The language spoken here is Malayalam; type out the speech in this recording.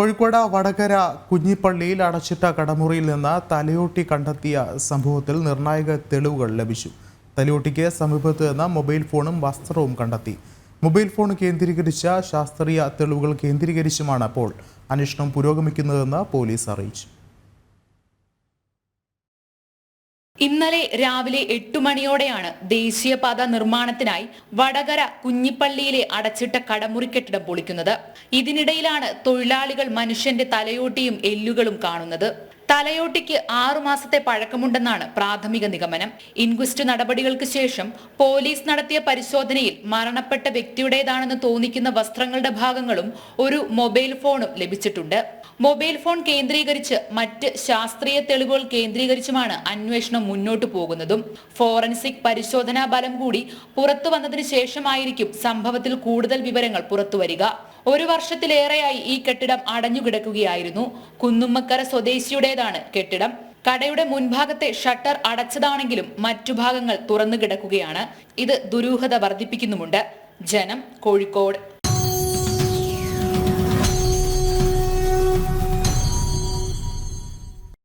കോഴിക്കോട് വടകര കുഞ്ഞിപ്പള്ളിയിൽ അടച്ചിട്ട കടമുറിയിൽ നിന്ന് തലയോട്ടി കണ്ടെത്തിയ സംഭവത്തിൽ നിർണായക തെളിവുകൾ ലഭിച്ചു. തലയോട്ടിക്ക് സമീപത്ത് നിന്ന് മൊബൈൽ ഫോണും വസ്ത്രവും കണ്ടെത്തി. മൊബൈൽ ഫോൺ കേന്ദ്രീകരിച്ച ശാസ്ത്രീയ തെളിവുകൾ കേന്ദ്രീകരിച്ചുമാണ് അപ്പോൾ അന്വേഷണം പുരോഗമിക്കുന്നതെന്ന് പോലീസ് അറിയിച്ചു. ഇന്നലെ രാവിലെ എട്ടു മണിയോടെയാണ് ദേശീയപാത നിർമ്മാണത്തിനായി വടകര കുഞ്ഞിപ്പള്ളിയിലെ അടച്ചിട്ട കടമുറി കെട്ടിടം പൊളിക്കുന്നത്. ഇതിനിടയിലാണ് തൊഴിലാളികൾ മനുഷ്യന്റെ തലയോട്ടിയും എല്ലുകളും കാണുന്നത്. തലയോട്ടിക്ക് ആറുമാസത്തെ പഴക്കമുണ്ടെന്നാണ് പ്രാഥമിക നിഗമനം. ഇൻക്വസ്റ്റ് നടപടികൾക്ക് ശേഷം പോലീസ് നടത്തിയ പരിശോധനയിൽ മരണപ്പെട്ട വ്യക്തിയുടേതാണെന്ന് തോന്നിക്കുന്ന വസ്ത്രങ്ങളുടെ ഭാഗങ്ങളും ഒരു മൊബൈൽ ഫോണും ലഭിച്ചിട്ടുണ്ട്. മൊബൈൽ ഫോൺ കേന്ദ്രീകരിച്ച് മറ്റ് ശാസ്ത്രീയ തെളിവുകൾ കേന്ദ്രീകരിച്ചുമാണ് അന്വേഷണം മുന്നോട്ടു പോകുന്നതും. ഫോറൻസിക് പരിശോധനാ ഫലം കൂടി പുറത്തു വന്നതിന് ശേഷമായിരിക്കും സംഭവത്തിൽ കൂടുതൽ വിവരങ്ങൾ പുറത്തുവരിക. ഒരു വർഷത്തിലേറെയായി ഈ കെട്ടിടം അടഞ്ഞുകിടക്കുകയായിരുന്നു. കുന്നുമ്മക്കര സ്വദേശിയുടേതാണ് കെട്ടിടം. കടയുടെ മുൻഭാഗത്തെ ഷട്ടർ അടച്ചതാണെങ്കിലും മറ്റു ഭാഗങ്ങൾ തുറന്നു കിടക്കുകയാണ് ഇത് ദുരൂഹത വർദ്ധിപ്പിക്കുന്നുമുണ്ട്. ജനം കോഴിക്കോട്.